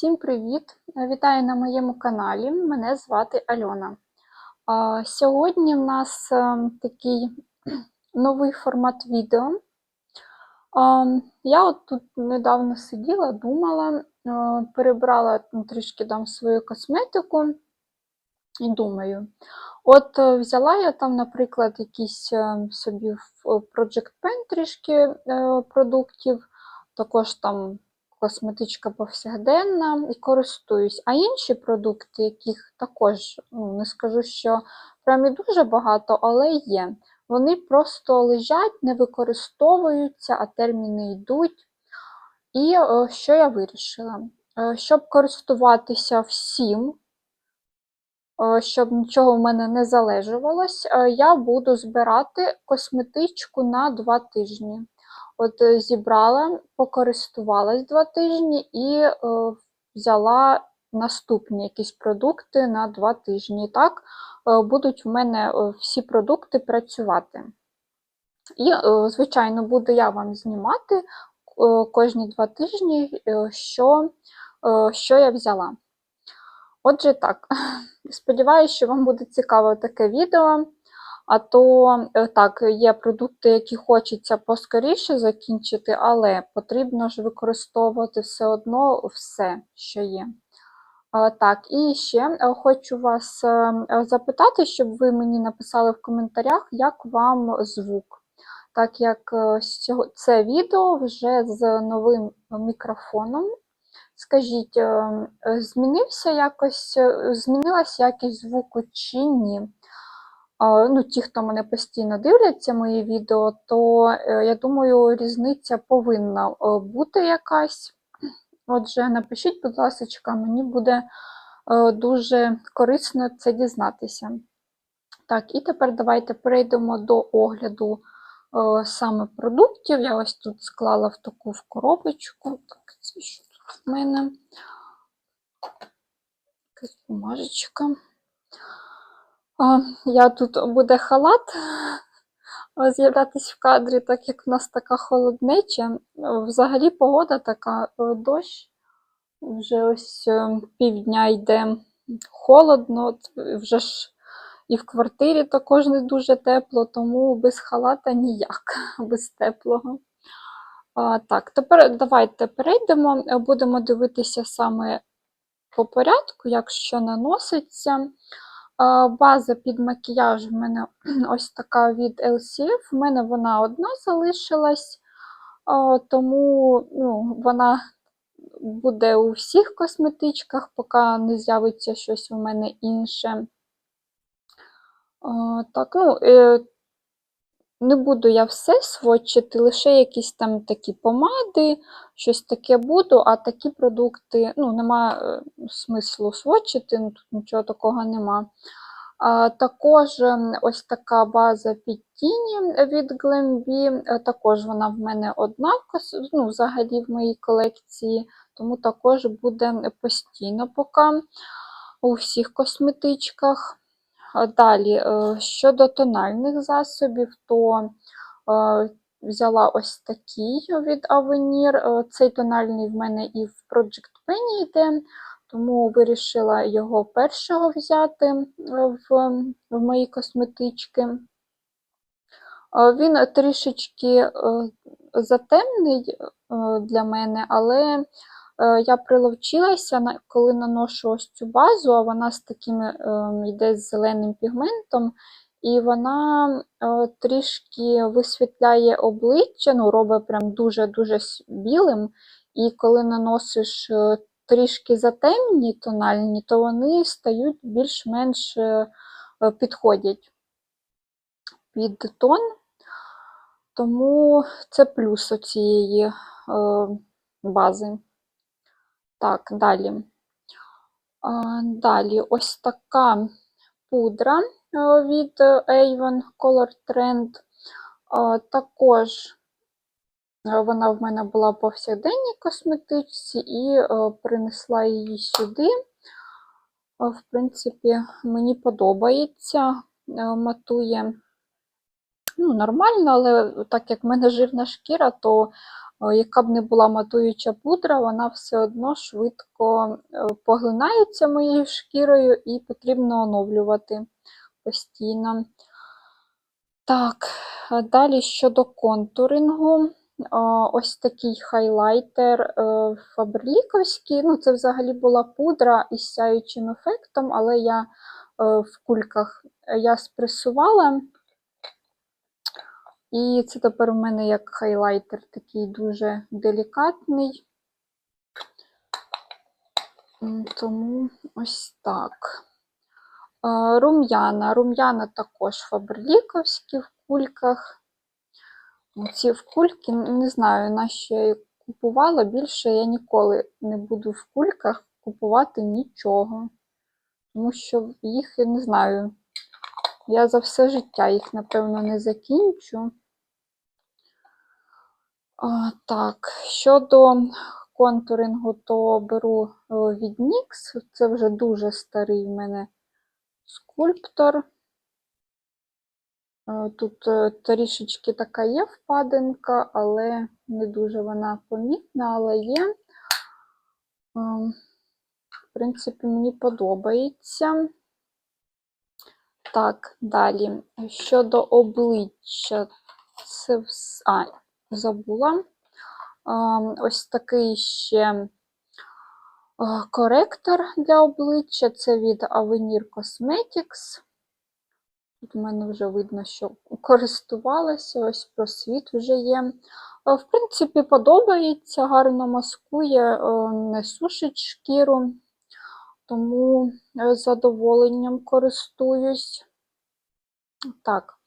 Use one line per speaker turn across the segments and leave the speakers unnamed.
Всім привіт! Вітаю на моєму каналі. Мене звати Альона. Сьогодні в нас е, такий новий формат відео. Я от тут недавно сиділа, думала, е, перебрала ну, трішки там свою косметику і думаю. От е, взяла я там, наприклад, якісь е, собі в Project Pen трішки продуктів, також там косметичка повсякденна і користуюсь. А інші продукти, яких також ну, не скажу, що прям і дуже багато, але є. Вони просто лежать, не використовуються, а терміни йдуть. І о, що я вирішила? Е, Щоб користуватися всім, е, щоб нічого в мене не залежувалось, е, я буду збирати косметичку на 2 тижні. От е, зібрала, покористувалась 2 тижні і е, взяла наступні якісь продукти на 2 тижні. Так, е, будуть в мене е, всі продукти працювати. І, е, звичайно, буду я вам знімати е, кожні 2 тижні, е, що, е, що я взяла. Отже, так, сподіваюся, що вам буде цікаво таке відео. А то е, так, є продукти, які хочеться поскоріше закінчити, але потрібно ж використовувати все одно все, що є. Так, і ще е, хочу вас е, запитати, щоб ви мені написали в коментарях, як вам звук. Так як це відео вже з новим мікрофоном. Скажіть, змінився якось, змінилась якість звуку чи ні? Ну, ті, хто мене постійно дивляться мої відео, то е, я думаю, різниця повинна е, бути якась. Отже, напишіть, будь ласка, мені буде е, дуже корисно це дізнатися. Так, і тепер давайте перейдемо до огляду саме продуктів. Я ось тут склала в таку в коробочку. Так, це що тут в мене? Якась бумажечка. А, Я тут буде халат а, з'являтись в кадрі, так як в нас така холоднеча. Взагалі погода така, е, дощ. Вже ось е, півдня йде холодно, вже ж і в квартирі також не дуже тепло, тому без халата ніяк, без теплого. А, Так, тепер давайте перейдемо, е, будемо дивитися саме по порядку, як що наноситься. База під макіяж в мене ось така від LCF. В мене вона одна залишилась, тому ну, вона буде у всіх косметичках, поки не з'явиться щось у мене інше. Так, ну, е, не буду я все сводчити, лише якісь там такі помади, щось таке буду, а такі продукти, ну, нема е, смислу сводчити, ну, тут нічого такого нема. Також ем, ось така база під тіні від Glambi, е, також вона в мене одна ну, взагалі в моїй колекції, тому також буде постійно поки у всіх косметичках. Далі, е, щодо тональних засобів, то е, взяла ось такий від Avenir. Е, Цей тональний в мене і в Project Penny йде, тому вирішила його першого взяти в, в мої косметички. Він трішечки затемний для мене, але я приловчилася, коли наношу ось цю базу, а вона з таким е, йде з зеленим пігментом, і вона е, трішки висвітляє обличчя, ну, робить прям дуже-дуже білим. І коли наносиш е, трішки затемні тональні, то вони стають більш-менш е, е, підходять під тон. Тому це плюс цієї е, бази. Так, далі. Далі ось така пудра е, від Avon Color Trend. Також е, вона в мене була по повсякденній косметичці і е, принесла її сюди. В принципі, мені подобається, матує ну, нормально, але так як в мене жирна шкіра, то Яка б не була матуюча пудра, вона все одно швидко е, поглинається моєю шкірою і потрібно оновлювати постійно. Так, далі щодо контурингу. Ось такий хайлайтер е, фаберліковський. Ну, це взагалі була пудра із сяючим ефектом, але я е, в кульках я спресувала. І це тепер у мене як хайлайтер такий дуже делікатний. Тому ось так. Рум'яна. Рум'яна також фаберліковські в кульках. Ці в кульки, не знаю, на що я купувала. Більше я ніколи не буду в кульках купувати нічого. Тому що їх, я не знаю, я за все життя їх, напевно, не закінчу. Так, щодо контурингу, то беру е, від NYX. Це вже дуже старий в мене скульптор. Е, Тут е, трішечки така є впадинка, але не дуже вона помітна, але є. В принципі, мені подобається. Так, далі. Щодо обличчя, це вс- а, забула. Ось такий ще коректор для обличчя. Це від Avenir Cosmetics. Тут у мене вже видно, що користувалася, ось просвіт вже є. В принципі, подобається, гарно маскує, не сушить шкіру, тому е, з задоволенням користуюсь. Так,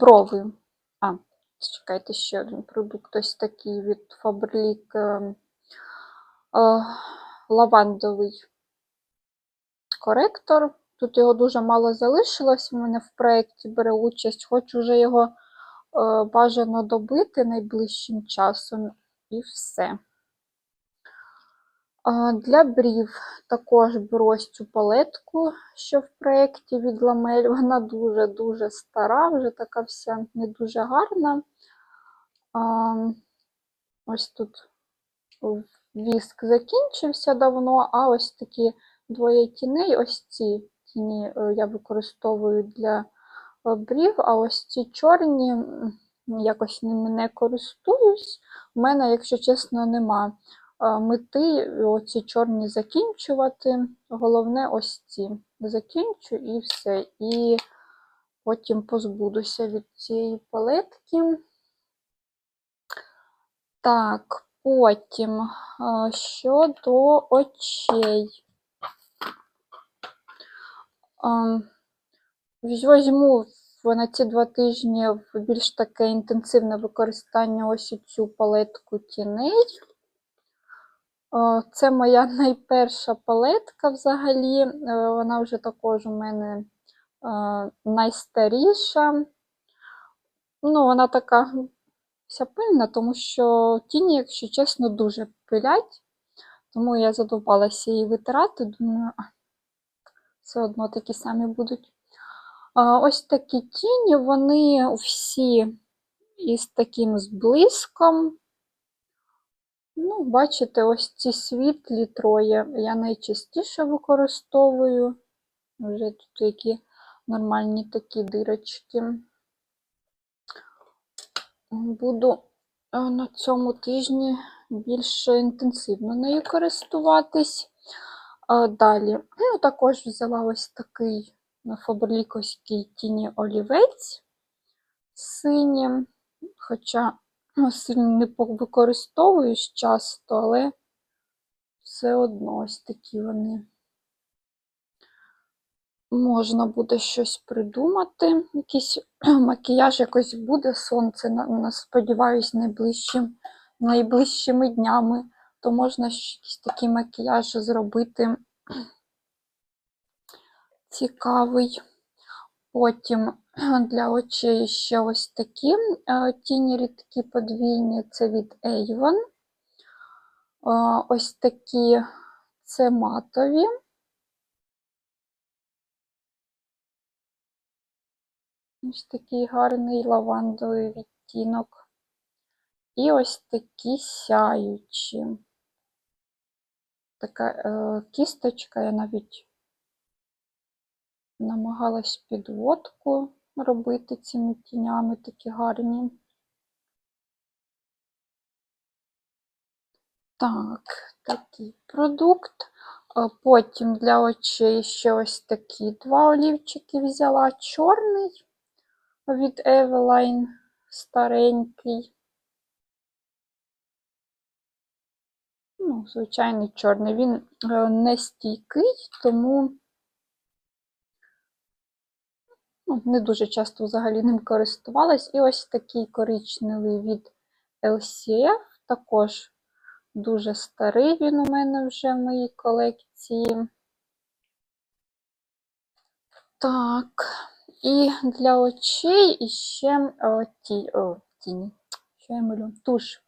брови. А, чекайте, ще один продукт ось такий від Фаберлік е, е, лавандовий коректор. Тут його дуже мало залишилось. У мене в проєкті бере участь, хочу вже його е, бажано добити найближчим часом і все. Для брів також беру цю палетку, що в проєкті від Ламель. Вона дуже-дуже стара, вже така вся не дуже гарна. Ось тут віск закінчився давно, а ось такі двоє тіней, ось ці тіні е, я використовую для е, брів, а ось ці чорні якось ними не користуюсь. У мене, якщо чесно, нема мети оці чорні закінчувати. Головне, ось ці закінчу і все. І потім позбудуся від цієї палетки. Так, потім е, щодо очей. Ем, Візьму на ці два тижні більш таке інтенсивне використання ось цю палетку тіней. Це моя найперша палетка взагалі. Е, Вона вже також у мене е, найстаріша. Ну, вона така вся пильна, тому що тіні, якщо чесно, дуже пилять. Тому я задовбалася її витирати. Думаю, все одно такі самі будуть. Ось такі тіні, вони всі із таким зблиском. Ну, бачите, ось ці світлі троє я найчастіше використовую. Вже тут які нормальні такі дирочки. Буду е, на цьому тижні більш інтенсивно нею користуватись. А Далі, ну, також взяла ось такий фаберліковський тіні олівець синім, хоча сильно не використовуєш часто, але все одно ось такі вони. Можна буде щось придумати, якийсь макіяж якось буде, сонце, сподіваюсь, найближчим, найближчими днями, то можна якийсь такий макіяж зробити цікавий. Потім для очей ще ось такі е, тіні рідкі подвійні, це від Avon. Е, Ось такі це матові. Ось такий гарний лавандовий відтінок. І ось такі сяючі. Така е, кісточка, я навіть намагалась підводку робити цими тінями такі гарні. Так, такий продукт. Е, Потім для очей ще ось такі два олівчики взяла. Чорний від Eveline, старенький. Ну, звичайний чорний. Він е, не стійкий, тому ну, не дуже часто взагалі ним користувалась. І ось такий коричневий від LCF, також дуже старий він у мене вже в моїй колекції. Так, і для очей іще ті, тіні. Що я малю? Туш.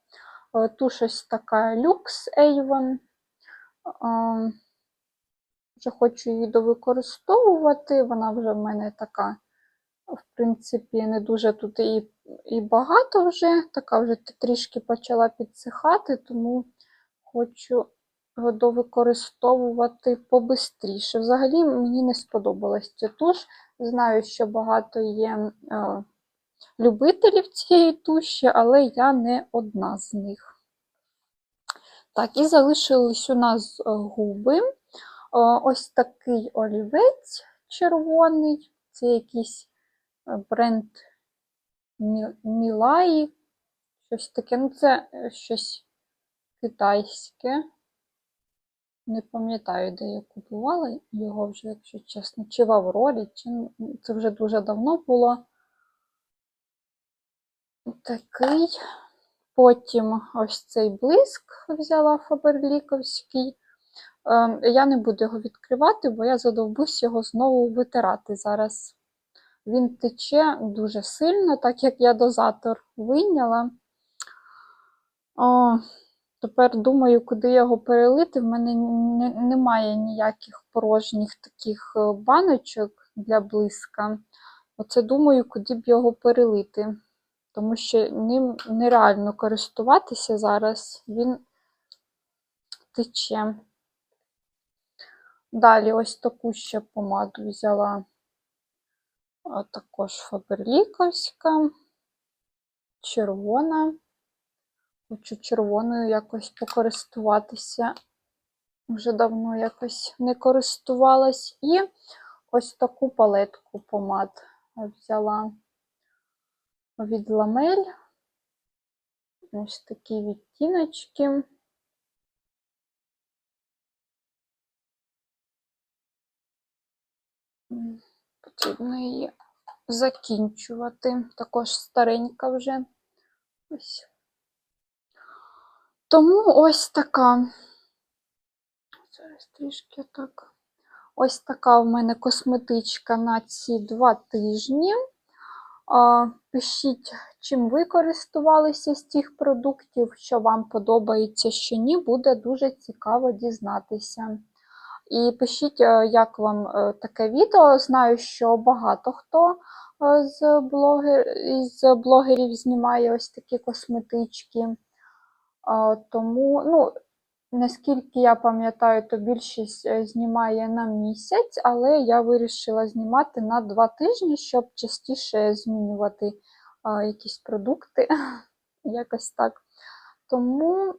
О, Туш ось така Lux Avon. Вже хочу її довикористовувати. Вона вже в мене така, в принципі, не дуже тут і, і багато вже. Така вже трішки почала підсихати, тому хочу його довикористовувати побистріше. Взагалі мені не сподобалась ця туш. Знаю, що багато є е, любителів цієї туші, але я не одна з них. Так, і залишились у нас е, губи. Е, ось такий олівець червоний. Це якийсь бренд Мілаї. Щось таке. Ну, це е, щось китайське. Не пам'ятаю, де я купувала його вже, якщо чесно, чи в Аврорі, чи це вже дуже давно було. Такий. Потім ось цей блиск взяла фаберліковський. Ем, Я не буду його відкривати, бо я задовбусь його знову витирати зараз. Він тече дуже сильно, так як я дозатор вийняла. О, Тепер думаю, куди його перелити. В мене немає ніяких порожніх таких е, баночок для блиска. Оце думаю, куди б його перелити. Тому що ним нереально користуватися зараз, він тече. Далі ось таку ще помаду взяла також фаберліковська, червона. Хочу червоною якось покористуватися. Вже давно якось не користувалась. І ось таку палетку помад взяла від ламель. Ось такі відтіночки. Потрібно її закінчувати. Також старенька вже. Ось. Тому ось така. Зараз трішки так. Ось така в мене косметичка на ці два тижні. Пишіть, чим ви користувалися з цих продуктів, що вам подобається, що ні, буде дуже цікаво дізнатися. І пишіть, е, як вам е, таке відео. Знаю, що багато хто е, з, блогер... з блогерів знімає ось такі косметички. Тому, ну, наскільки я пам'ятаю, то більшість знімає на місяць, але я вирішила знімати на два тижні, щоб частіше змінювати якісь продукти. Якось так. Тому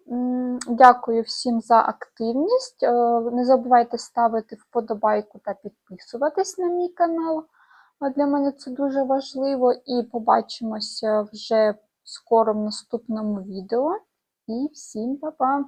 дякую всім за активність. Е, не забувайте ставити вподобайку та підписуватись на мій канал. Для мене це дуже важливо. І побачимося вже скоро в наступному відео. І всім па-па!